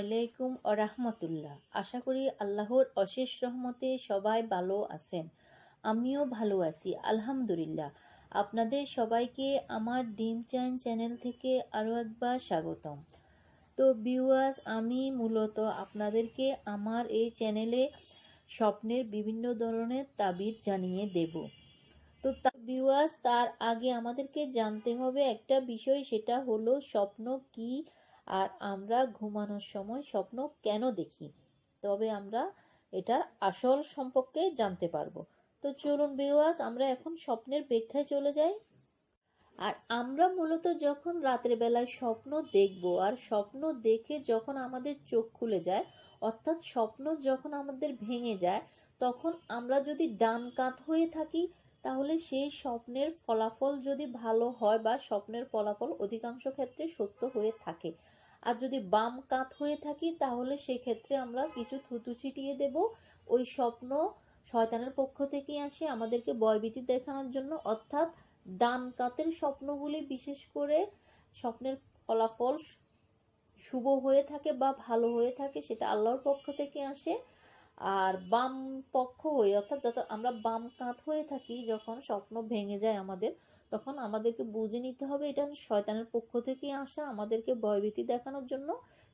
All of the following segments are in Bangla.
আলাইকুম রাহমাতুল্লাহ। আশা করি আল্লাহর অশেষ রহমতে সবাই ভালো আছেন। আমিও ভালো আছি, আলহামদুলিল্লাহ। আপনাদের সবাইকে আমার ডিম চাইন চ্যানেল থেকে আরও একবার স্বাগতম। তো ভিউয়ার্স আমি মূলত আপনাদেরকে আমার এই চ্যানেলে স্বপ্নের বিভিন্ন ধরনের তাবির জানিয়ে দেব। তো তা ভিউয়ার্স তার আগে আমাদেরকে জানতে হবে একটা বিষয়, সেটা হলো স্বপ্ন কি আর আমরা ঘুমানোর সময় স্বপ্ন কেন দেখি? তবে আমরা এটার আসল সম্পর্কে জানতে পারব। তো চলুন ভিউয়ার্স আমরা এখন স্বপ্নের ব্যাখ্যায় চলে যাই। আর আমরা মূলত যখন রাতের বেলায় স্বপ্ন দেখব আর স্বপ্ন দেখে যখন আমাদের চোখ খুলে যায়, অর্থাৎ স্বপ্ন যখন আমাদের ভেঙে যায়, তখন আমরা যদি ডান কাত হয়ে থাকি, তাহলে সেই স্বপ্নের ফলাফল যদি ভালো হয় বা স্বপ্নের ফলাফল অধিকাংশ ক্ষেত্রে সত্য হয়ে থাকে। আর যদি বাম কাত হয়ে থাকি, তাহলে সেক্ষেত্রে আমরা কিছু থুতু ছিটিয়ে দেব। ওই স্বপ্ন শয়তানের পক্ষ থেকে আসে আমাদেরকে বয়বীতি দেখানোর জন্য। অর্থাৎ ডান কাতের স্বপ্নগুলি বিশেষ করে স্বপ্নের ফলাফল শুভ হয়ে থাকে বা ভালো হয়ে থাকে, সেটা আল্লাহর পক্ষ থেকে আসে। আর বাম পক্ষ হয়ে, অর্থাৎ যত আমরা বাম কাত হয়ে থাকি, যখন স্বপ্ন ভেঙে যায় আমাদের তখন আমাদেরকে বুঝে নিতে হবে এটা শয়তানের পক্ষ থেকে আসা, আমাদেরকে ভয়ভীতি দেখানোর জন্য।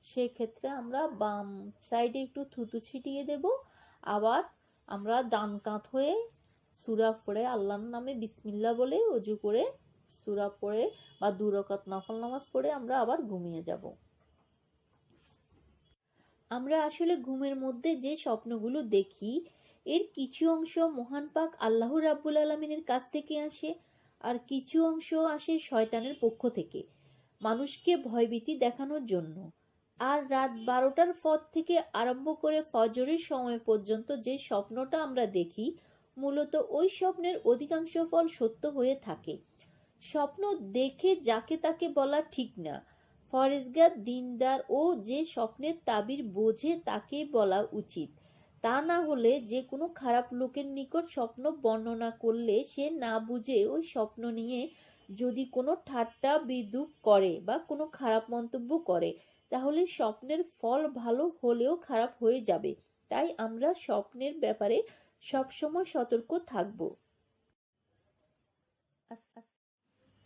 সেক্ষেত্রে আমরা বাম সাইডে একটু থুতু ছিটিয়ে দেব। আবার আমরা ডান কাত হয়ে সুরা পড়ে আল্লাহর নামে বিসমিল্লা বলে অজু করে সুরা পড়ে বা দুরকাত নফল নামাজ পড়ে আমরা আবার ঘুমিয়ে যাব। আমরা আসলে ঘুমের মধ্যে যে স্বপ্নগুলো দেখি, এর কিছু অংশ মহান পাক আল্লাহ রাব্বুল আলমিনের কাছ থেকে আসে। আর কিছু অংশ আসে শয়তানের পক্ষ থেকে, মানুষকে ভয়ভীতি দেখানোর জন্য। আর রাত বারোটার পর থেকে আরম্ভ করে ফজরের সময় পর্যন্ত যে স্বপ্নটা আমরা দেখি, মূলত ওই স্বপ্নের অধিকাংশ ফল সত্য হয়ে থাকে। স্বপ্ন দেখে যাকে তাকে বলা ঠিক না, ফরেজগার, দিনদার ও যে স্বপ্নের তাবির বোঝে তাকে বলা উচিত। তা না হলে যে কোনো খারাপ লোকের নিকট স্বপ্ন বর্ণনা করলে সে না বুঝে ওই স্বপ্ন নিয়ে যদি কোনো ঠাট্টা, বিদ্রুপ করে বা কোনো খারাপ মন্তব্য করে, তাহলে স্বপ্নের ফল ভালো হলেও খারাপ হয়ে যাবে। তাই আমরা স্বপ্নের ব্যাপারে সবসময় সতর্ক থাকব।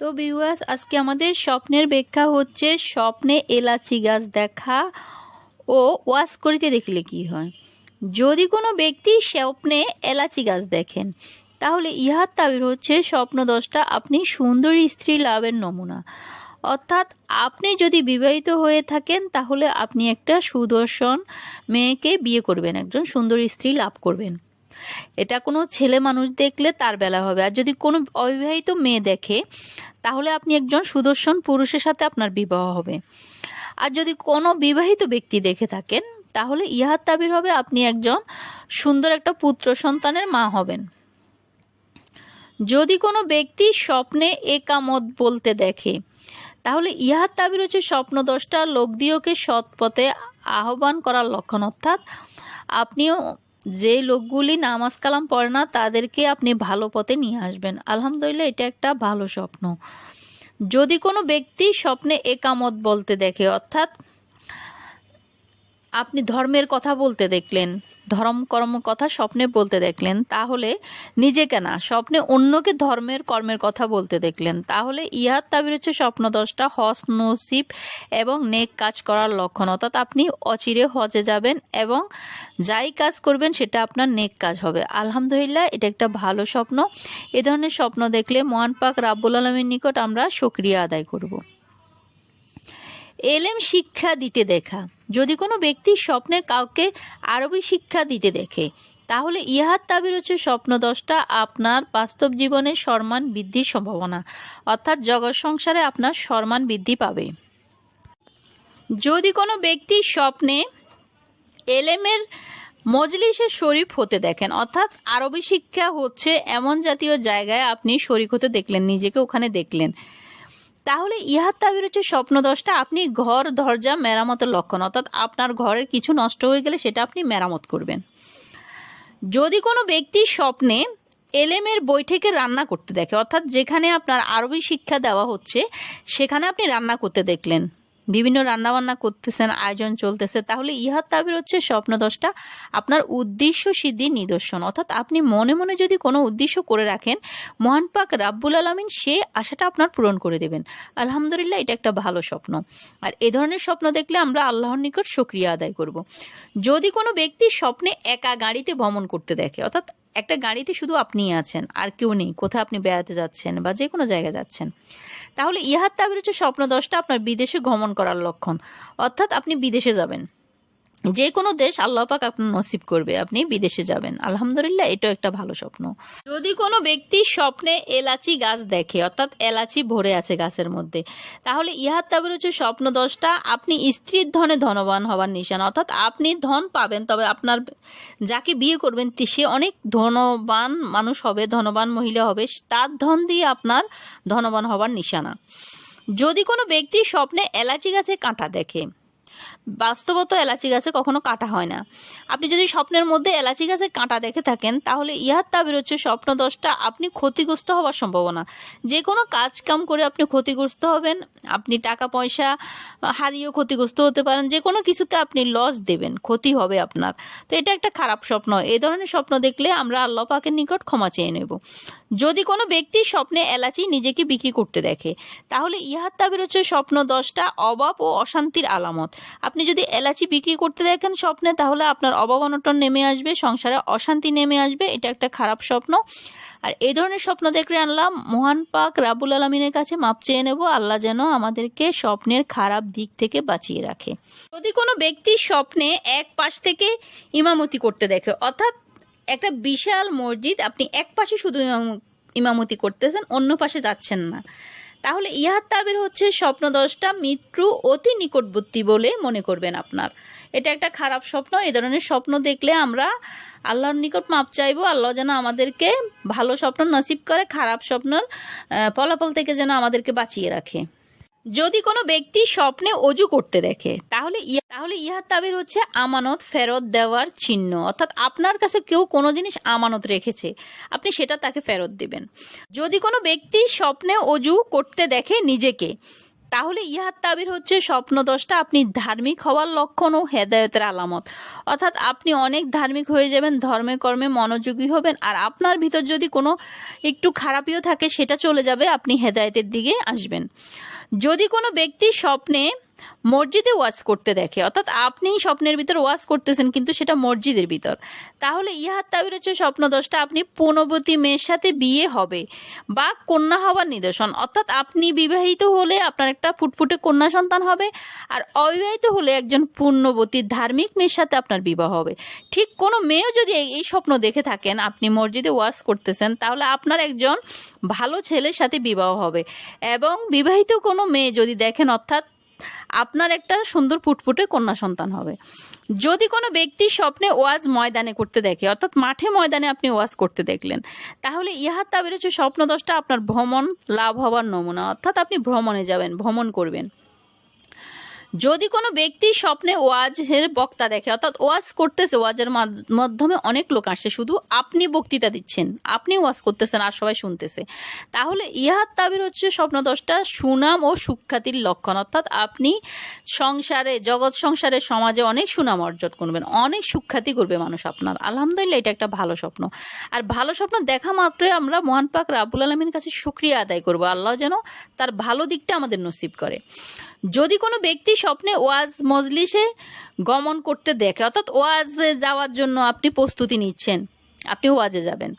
তো ভিউয়ার্স আজকে আমাদের স্বপ্নের ব্যাখ্যা হচ্ছে, স্বপ্নে এলাচি গাছ দেখা ও ওয়াশ করিতে দেখলে কি হয়? যদি কোনো ব্যক্তি স্বপ্নে এলাচি গাছ দেখেন, তাহলে ইহার তাবির হচ্ছে স্বপ্ন দশটা আপনি সুন্দরী স্ত্রী লাভের নমুনা। অর্থাৎ আপনি যদি বিবাহিত হয়ে থাকেন, তাহলে আপনি একটা সুদর্শন মেয়েকে বিয়ে করবেন, একজন সুন্দর স্ত্রী লাভ করবেন। এটা কোনো ছেলে মানুষ দেখলে তার বেলা হবে। আর যদি কোনো অবিবাহিত মেয়ে দেখে, তাহলে আপনি একজন সুদর্শন পুরুষের সাথে আপনার বিবাহ হবে। আর যদি কোনো বিবাহিত ব্যক্তি দেখে থাকেন তাহলে ইহার তাবির হবে আপনি একজন সুন্দর একটা পুত্র সন্তানের মা হবেন। যদি কোনো ব্যক্তি স্বপ্নে একামত বলতে দেখে, তাহলে ইহার তাবির হচ্ছে স্বপ্ন দশটা লোক দিয়েওকে সৎ পথে আহ্বান করার লক্ষণ। অর্থাৎ আপনিও যে লোকগুলি নামাজ কালাম পড়ে না, তাদেরকে আপনি ভালো পথে নিয়ে আসবেন। আলহামদুলিল্লাহ, এটা একটা ভালো স্বপ্ন। যদি কোনো ব্যক্তি স্বপ্নে একামত বলতে দেখে, অর্থাৎ আপনি ধর্মের কথা বলতে দেখলেন, ধর্ম, কর্ম কথা স্বপ্নে বলতে দেখলেন, তাহলে নিজেকে না, স্বপ্নে অন্যকে ধর্মের, কর্মের কথা বলতে দেখলেন, তাহলে ইহার তাবির হচ্ছে স্বপ্ন দশটা হস, নসিব এবং নেক কাজ করার লক্ষণ। অর্থাৎ আপনি অচিরে হজে যাবেন এবং যাই কাজ করবেন সেটা আপনার নেক কাজ হবে। আলহামদুলিল্লাহ, এটা একটা ভালো স্বপ্ন। এ ধরনের স্বপ্ন দেখলে মহান পাক রাব্বুল আলমীর নিকট আমরা সক্রিয়া আদায় করব। এলেম শিক্ষা দিতে দেখা। যদি কোনো ব্যক্তি স্বপ্নে কাউকে আরবি শিক্ষা দিতে দেখে, তাহলে ইহার তাবির হচ্ছে স্বপ্ন দশটা আপনার বাস্তব জীবনে সম্মান বৃদ্ধির সম্ভাবনা, অর্থাৎ জগৎ সংসারে আপনার সম্মান বৃদ্ধি পাবে। যদি কোনো ব্যক্তি স্বপ্নে এলেমের মজলিসে শরীফ হতে দেখেন, অর্থাৎ আরবি শিক্ষা হচ্ছে এমন জাতীয় জায়গায় আপনি শরিক হতে দেখলেন, নিজেকে ওখানে দেখলেন তাহলে ইহার তাবির হচ্ছে স্বপ্ন দশটা আপনি ঘর, দরজা, মেরামতের লক্ষণ। অর্থাৎ আপনার ঘরের কিছু নষ্ট হয়ে গেলে সেটা আপনি মেরামত করবেন। যদি কোনো ব্যক্তি স্বপ্নে এলেমের বৈঠকে রান্না করতে দেখে, অর্থাৎ যেখানে আপনার আরবি শিক্ষা দেওয়া হচ্ছে, সেখানে আপনি রান্না করতে দেখলেন। বিভিন্ন রান্নাবান্না করতেছেন, আয়োজন চলতেছে, তাহলে ইহার তাবির হচ্ছে স্বপ্ন দশটা। আপনার উদ্দেশ্য সিদ্ধির নিদর্শন। অর্থাৎ আপনি মনে মনে যদি কোনো উদ্দেশ্য করে রাখেন, মহান পাক রাব্বুল আলমিন সে আশাটা আপনার পূরণ করে দেবেন। আলহামদুলিল্লাহ, এটা একটা ভালো স্বপ্ন। আর এ ধরনের স্বপ্ন দেখলে আমরা আল্লাহর নিকট সক্রিয়া আদায় করব। যদি কোনো ব্যক্তি স্বপ্নে একা গাড়িতে ভ্রমণ করতে দেখে, অর্থাৎ একটা গাড়িতে শুধু আপনি আছেন, আর কেউ নেই, কোথায় আপনি বেড়াতে যাচ্ছেন বা যে কোনো জায়গায় যাচ্ছেন। তাহলে ইহার তাবির হচ্ছে স্বপ্ন দশটা আপনার বিদেশে ভ্রমণ করার লক্ষণ। অর্থাৎ আপনি বিদেশে যাবেন। যে কোনো দেশ আল্লাহ পাক আপনার নসিব করবে, আপনি বিদেশে যাবেন। আলহামদুলিল্লাহ, এটাও একটা ভালো স্বপ্ন। যদি কোনো ব্যক্তি স্বপ্নে এলাচি গাছ দেখে, অর্থাৎ এলাচি ভরে আছে গাছের মধ্যে, তাহলে ইহার তাবির হচ্ছে স্বপ্ন দশটা আপনি স্ত্রীর ধনে ধনবান হওয়ার নিশান। অর্থাৎ আপনি ধন পাবেন, তবে আপনার যাকে বিয়ে করবেন সে অনেক ধনবান মানুষ হবে, ধনবান মহিলা হবে, তার ধন দিয়ে আপনার ধনবান হওয়ার নিশানা। যদি কোনো ব্যক্তি স্বপ্নে এলাচি গাছে কাঁটা দেখে বাস্তবত এলাচি গাছে কখনো কাটা হয় না। আপনি যদি স্বপ্নের মধ্যে এলাচি গাছে কাঁটা দেখে থাকেন, তাহলে ইহার তাবির হচ্ছে স্বপ্ন দশটা, আপনি ক্ষতিগ্রস্ত হওয়ার সম্ভাবনা। যে কোনো কাজ কাম করে আপনি ক্ষতিগ্রস্ত হবেন, আপনি টাকা পয়সা হারিয়েও ক্ষতিগ্রস্ত হতে পারেন যে কোনো কিছুতে আপনি লস দেবেন, ক্ষতি হবে আপনার। তো এটা একটা খারাপ স্বপ্ন। এই ধরনের স্বপ্ন দেখলে আমরা আল্লাহ পাকের নিকট ক্ষমা চেয়ে নেব। যদি কোনো ব্যক্তি স্বপ্নে এলাচি নিজেকে বিক্রি করতে দেখে, তাহলে ইহার তাবির হচ্ছে স্বপ্ন দশটা অভাব ও অশান্তির আলামত। আপনি যদি এলাচি বিক্রি করতে দেখেন স্বপ্নে, তাহলে আপনার অভাব অনটন নেমে আসবে, সংসারে অশান্তি নেমে আসবে, এটা একটা খারাপ স্বপ্ন। আর এই ধরনের স্বপ্ন দেখলে আনলাম, মহান পাক রাবুল আলমিনের কাছে মাপ চেয়ে নেব, আল্লাহ যেন আমাদেরকে স্বপ্নের খারাপ দিক থেকে বাঁচিয়ে রাখে। যদি কোনো ব্যক্তি স্বপ্নে এক পাশ থেকে ইমামতি করতে দেখে, অর্থাৎ একটা বিশাল মসজিদ, আপনি এক পাশে শুধু ইমাম- ইমামতি করতেছেন, অন্য পাশে যাচ্ছেন না। তাহলে ইহার তাবির হচ্ছে স্বপ্ন দশটা মৃত্যু অতি নিকটবর্তী বলে মনে করবেন আপনার। এটা একটা খারাপ স্বপ্ন এই ধরনের স্বপ্ন দেখলে আমরা আল্লাহর নিকট মাপ চাইব, আল্লাহ যেন আমাদেরকে ভালো স্বপ্ন নসিব করে, খারাপ স্বপ্নর ফলাফল থেকে যেন আমাদেরকে বাঁচিয়ে রাখে। যদি কোনো ব্যক্তি স্বপ্নে অজু করতে দেখে, তাহলে ইয়া তাহলে ইহার তাবির হচ্ছে আমানত ফেরত দেওয়ার চিহ্ন। অর্থাৎ আপনার কাছে কেউ কোনো জিনিস আমানত রেখেছে, আপনি সেটা তাকে ফেরত দিবেন। যদি কোনো ব্যক্তি স্বপ্নে অজু করতে দেখে নিজেকে, তাহলে ইহার তাবির হচ্ছে স্বপ্ন দশটা আপনি ধার্মিক হওয়ার লক্ষণ ও হেদায়তের আলামত। অর্থাৎ আপনি অনেক ধার্মিক হয়ে যাবেন, ধর্মে কর্মে মনোযোগী হবেন, আর আপনার ভিতর যদি কোনো একটু খারাপিও থাকে, সেটা চলে যাবে, আপনি হেদায়তের দিকে আসবেন। যদি কোনো ব্যক্তি স্বপ্নে মসজিদে ওয়াজ করতে দেখে, অর্থাৎ আপনি স্বপ্নের ভিতর ওয়াজ করতেছেন, কিন্তু সেটা মসজিদের ভিতর। তাহলে ইহার তাবির হচ্ছে স্বপ্ন দশটা আপনি পূর্ণবতী মেয়ের সাথে বিয়ে হবে বা কন্যা হওয়ার নিদর্শন, অর্থাৎ আপনি বিবাহিত হলে আপনার একটা ফুটফুটে কন্যা সন্তান হবে, আর অবিবাহিত হলে একজন পূর্ণবতী ধার্মিক মেয়ের সাথে আপনার বিবাহ হবে। ঠিক কোনো মেয়েও যদি এই স্বপ্ন দেখে থাকেন, আপনি মসজিদে ওয়াজ করতেছেন, তাহলে আপনার একজন ভালো ছেলের সাথে বিবাহ হবে। এবং বিবাহিত কোনো মেয়ে যদি দেখেন, অর্থাৎ আপনার একটা সুন্দর ফুটফুটে কন্যা সন্তান হবে। যদি কোনো ব্যক্তি স্বপ্নে ওয়াজ ময়দানে করতে দেখে, অর্থাৎ মাঠে ময়দানে আপনি ওয়াজ করতে দেখলেন, তাহলে ইহার তা বেরোচ্ছে স্বপ্ন দশটা আপনার ভ্রমণ লাভ হওয়ার নমুনা। অর্থাৎ আপনি ভ্রমণে যাবেন, ভ্রমণ করবেন। যদি কোনো ব্যক্তি স্বপ্নে ওয়াজের বক্তা দেখে, অর্থাৎ ওয়াজ করতেছে, ওয়াজের মাধ- মাধ্যমে অনেক লোক আসে, শুধু আপনি বক্তৃতা দিচ্ছেন, আপনি ওয়াজ করতেছেন আর সবাই শুনতেছে, তাহলে ইহার তাবির হচ্ছে স্বপ্ন দশটা সুনাম ও সুখ্যাতির লক্ষণ। অর্থাৎ আপনি সংসারে, জগৎ সংসারে, সমাজে অনেক সুনাম অর্জন করবেন, অনেক সুখ্যাতি করবে মানুষ আপনার। আলহামদুলিল্লাহ, এটা একটা ভালো স্বপ্ন। আর ভালো স্বপ্ন দেখা মাত্রই আমরা মহান পাক রাবুল আলমীর কাছে সুক্রিয়া আদায় করব। আল্লাহ যেন তার ভালো দিকটা আমাদের নসিব করে। যদি কোনো ব্যক্তি স্বপ্নে ওয়াজ মজলিসে গমন করতে দেখে, অর্থাৎ ওয়াজে যাওয়ার জন্য আপনি প্রস্তুতি নিচ্ছেন, আপনি ওয়াজে যাবেন।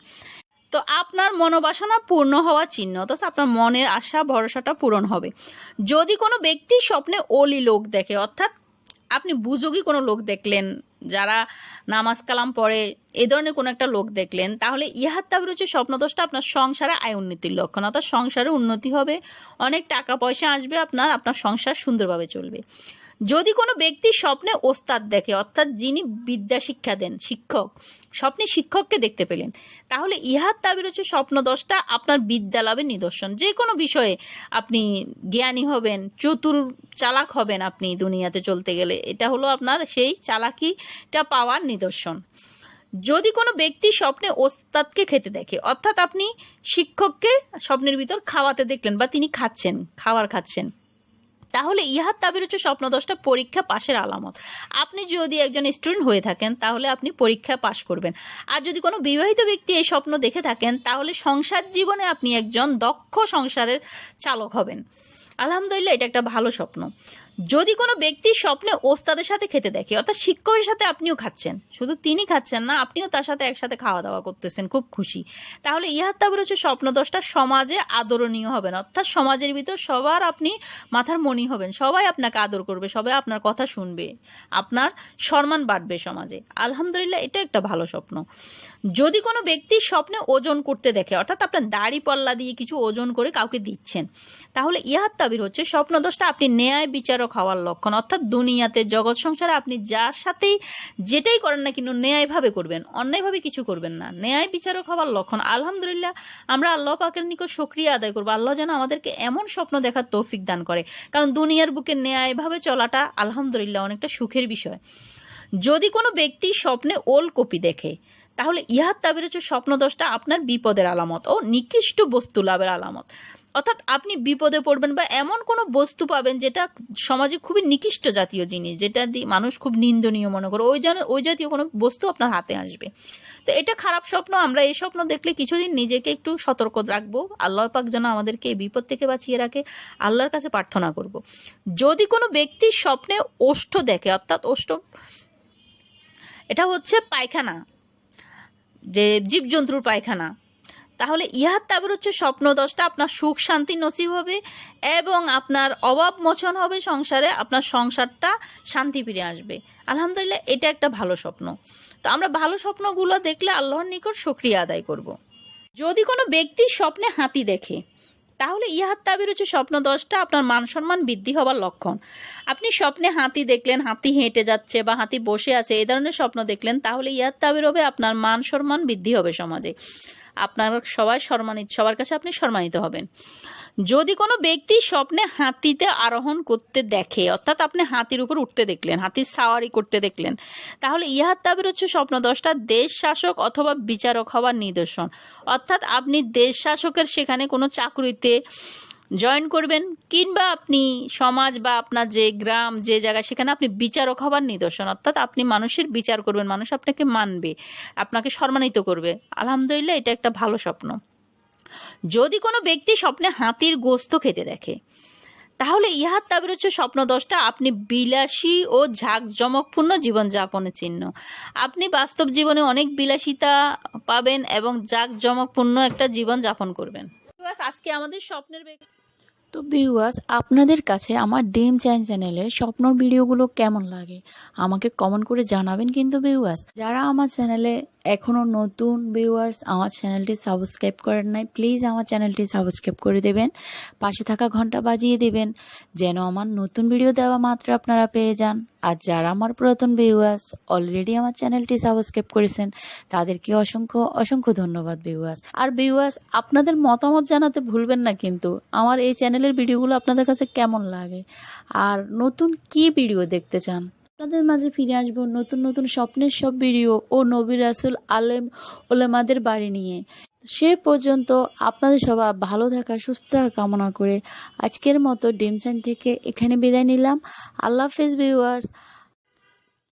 তো আপনার মনোবাসনা পূর্ণ হওয়া চিহ্ন, অর্থাৎ আপনার মনের আশা, ভরসাটা পূরণ হবে। যদি কোনো ব্যক্তি স্বপ্নে অলি লোক দেখে, অর্থাৎ আপনি বুজুগি কোনো লোক দেখলেন যারা নামাজ কালাম পড়ে, এ ধরনের কোনো একটা লোক দেখলেন, তাহলে ইহার তাবির হচ্ছে স্বপ্নদোষটা আপনার সংসারে আয় উন্নতির লক্ষণ। অর্থাৎ সংসারে উন্নতি হবে, অনেক টাকা পয়সা আসবে, আপনার আপনার সংসার সুন্দরভাবে চলবে। যদি কোনো ব্যক্তি স্বপ্নে ওস্তাদ দেখে, অর্থাৎ যিনি বিদ্যা শিক্ষা দেন, শিক্ষক, স্বপ্নে শিক্ষককে দেখতে পেলেন, তাহলে ইহার তাবির হচ্ছে স্বপ্ন দশটা আপনার বিদ্যা লাভের নিদর্শন। যে কোনো বিষয়ে আপনি জ্ঞানী হবেন, চতুর চালাক হবেন আপনি দুনিয়াতে চলতে গেলে, এটা হলো আপনার সেই চালাকিটা পাওয়ার নিদর্শন। যদি কোনো ব্যক্তি স্বপ্নে ওস্তাদকে খেতে দেখে, অর্থাৎ আপনি শিক্ষককে স্বপ্নের ভিতর খাওয়াতে দেখলেন বা তিনি খাচ্ছেন, খাবার খাচ্ছেন তাহলে ইহার তাবির হচ্ছে স্বপ্ন দশটা পরীক্ষা পাশের আলামত। আপনি যদি একজন স্টুডেন্ট হয়ে থাকেন, তাহলে আপনি পরীক্ষা পাশ করবেন। আর যদি কোনো বিবাহিত ব্যক্তি এই স্বপ্ন দেখে থাকেন, তাহলে সংসার জীবনে আপনি একজন দক্ষ সংসারের চালক হবেন। আলহামদুলিল্লাহ, এটা একটা ভালো স্বপ্ন। যদি কোনো ব্যক্তি স্বপ্নে ওস্তাদের সাথে খেতে দেখে, অর্থাৎ শিক্ষকের সাথে আপনিও খাচ্ছেন, শুধু তিনি খাচ্ছেন না, আপনিও তার সাথে একসাথে খাওয়া দাওয়া করতেছেন, খুব খুশি। তাহলে ইহার তাবির হচ্ছে স্বপ্ন দশটা সমাজে আদরণীয় হবেন অর্থাৎ সমাজের ভিতর সবার আপনি মাথার মণি হবেন, সবাই আপনাকে আদর করবে, সবাই আপনার কথা শুনবে, আপনার সম্মান বাড়বে সমাজে। আলহামদুলিল্লাহ, এটা একটা ভালো স্বপ্ন। যদি কোনো ব্যক্তি স্বপ্নে ওজন করতে দেখে, অর্থাৎ আপনার দাড়ি পাল্লা দিয়ে কিছু ওজন করে কাউকে দিচ্ছেন, তাহলে ইহার তাবির হচ্ছে স্বপ্ন দোষটা আপনি ন্যায় বিচারক হওয়ার লক্ষণ। অর্থাৎ দুনিয়াতে, জগৎ সংসারে আপনি যার সাথেই যেটাই করেন না কিন্তু ন্যায়ভাবে করবেন। অন্যায়ভাবে কিছু করবেন না। ন্যায় বিচারক হওয়ার লক্ষণ। আলহামদুলিল্লাহ, আমরা আল্লাহ পাকের নিকট সক্রিয় আদায় করব। আল্লাহ যেন আমাদেরকে এমন স্বপ্ন দেখার তৌফিক দান করে। কারণ দুনিয়ার বুকে ন্যায়ভাবে চলাটা আলহামদুলিল্লাহ অনেকটা সুখের বিষয়। যদি কোনো ব্যক্তি স্বপ্নে ওল কপি দেখে, তাহলে ইহার তাবির হচ্ছে স্বপ্ন দশটা আপনার বিপদের আলামত ও নিকৃষ্ট বস্তু লাভের আলামত। অর্থাৎ আপনি বিপদে পড়বেন বা এমন কোনো বস্তু পাবেন যেটা সমাজে খুবই নিকৃষ্ট জাতীয় জিনিস, যেটা দিয়ে মানুষ খুব নিন্দনীয় মনে করে। ওই যেন ওই জাতীয় কোনো বস্তু আপনার হাতে আসবে। তো এটা খারাপ স্বপ্ন, আমরা এই স্বপ্ন দেখলে কিছুদিন নিজেকে একটু সতর্ক রাখব। আল্লাহ পাক যেন আমাদেরকে এই বিপদ থেকে বাঁচিয়ে রাখে। আল্লাহর কাছে প্রার্থনা করব। যদি কোনো ব্যক্তি স্বপ্নে ওষ্ঠ দেখে, অর্থাৎ ওষ্ঠ, এটা হচ্ছে পায়খানা, যে জীবজন্তুর পায়খানা। তাহলে ইহার তাবির হচ্ছে স্বপ্ন দশটা আপনার সুখ শান্তি নসিব হবে এবং আপনার অভাব মোচন হবে সংসারে, আপনার সংসারটা শান্তি ফিরে আসবে। আলহামদুলিল্লাহ, এটা একটা ভালো স্বপ্ন। তো আমরা ভালো স্বপ্নগুলো দেখলে আল্লাহর নিকট সক্রিয় আদায় করব। যদি কোনো ব্যক্তি স্বপ্নে হাতি দেখে, তাহলে ইহার তাবির হচ্ছে স্বপ্ন দশটা আপনার মান সম্মান বৃদ্ধি হবার লক্ষণ। আপনি স্বপ্নে হাতি দেখলেন, হাতি হেঁটে যাচ্ছে বা হাতি বসে আছে এই ধরনের স্বপ্ন দেখলেন, তাহলে ইহার তাবির হবে আপনার মান সম্মান বৃদ্ধি হবে সমাজে। আপনার সবাই সম্মানিত, সবার কাছে আপনি সম্মানিত হবেন। যদি কোনো ব্যক্তি স্বপ্নে হাতিতে আরোহণ করতে দেখে, অর্থাৎ আপনি হাতির উপর উঠতে দেখলেন, হাতির সাওয়ারি করতে দেখলেন, তাহলে ইহার তাবির হচ্ছে স্বপ্ন দশটা দেশ শাসক অথবা বিচারক হওয়ার নিদর্শন। অর্থাৎ আপনি দেশ শাসকের সেখানে কোনো চাকরিতে জয়েন করবেন, কিংবা আপনি সমাজ বা আপনার যে গ্রাম, যে জায়গা সেখানে আপনি বিচারক হবার নিদর্শন, অর্থাৎ আপনি মানুষের বিচার করবেন, মানুষ আপনাকে মানবে, আপনাকে সম্মানিত করবে। আলহামদুলিল্লাহ, এটা একটা ভালো স্বপ্ন। যদি কোনো ব্যক্তি স্বপ্নে হাতির গোস্ত খেতে দেখে, তাহলে ইহার তাবির হচ্ছে স্বপ্ন দশটা আপনি বিলাসী ও ঝাঁকজমকপূর্ণ জীবনযাপনের চিহ্ন। আপনি বাস্তব জীবনে অনেক বিলাসিতা পাবেন এবং জাঁকজমকপূর্ণ একটা জীবন যাপন করবেন আজকে আমাদের স্বপ্নের ব্যক্তি তো ভিউয়ার্স আপনাদের কাছে আমার ডিম চ্যান চ্যানেলের স্বপ্নর ভিডিওগুলো কেমন লাগে? আমাকে কমেন্ট করে জানাবেন কিন্তু ভিউয়ার্স যারা আমার চ্যানেলে এখনও নতুন ভিউয়ার্স আমার চ্যানেলটি সাবস্ক্রাইব করেন নাই প্লিজ আমার চ্যানেলটি সাবস্ক্রাইব করে দেবেন। পাশে থাকা ঘণ্টা বাজিয়ে দেবেন, যেন আমার নতুন ভিডিও দেওয়া মাত্র আপনারা পেয়ে যান। আর যারা আমার পুরাতন ভিউয়ার্স অলরেডি আমার চ্যানেলটি সাবস্ক্রাইব করেছেন, তাদেরকে অসংখ্য অসংখ্য ধন্যবাদ ভিউয়ার্স আর ভিউয়ার্স আপনাদের মতামত জানাতে ভুলবেন না কিন্তু। আমার এই চ্যানেলের ভিডিওগুলো আপনাদের কাছে কেমন লাগে? আর নতুন কি ভিডিও দেখতে চান? আপনাদের মাঝে ফিরে আসব নতুন নতুন স্বপ্নের সব ভিডিও ও নবী রাসুল আলেম ওলেমাদের বাড়ি নিয়ে। সে পর্যন্ত আপনাদের সবাই ভালো থাকা, সুস্থ থাকা কামনা করে আজকের মতো ডিমসান থেকে এখানে বিদায় নিলাম। আল্লাহ হাফেজ ভিউয়ার্স।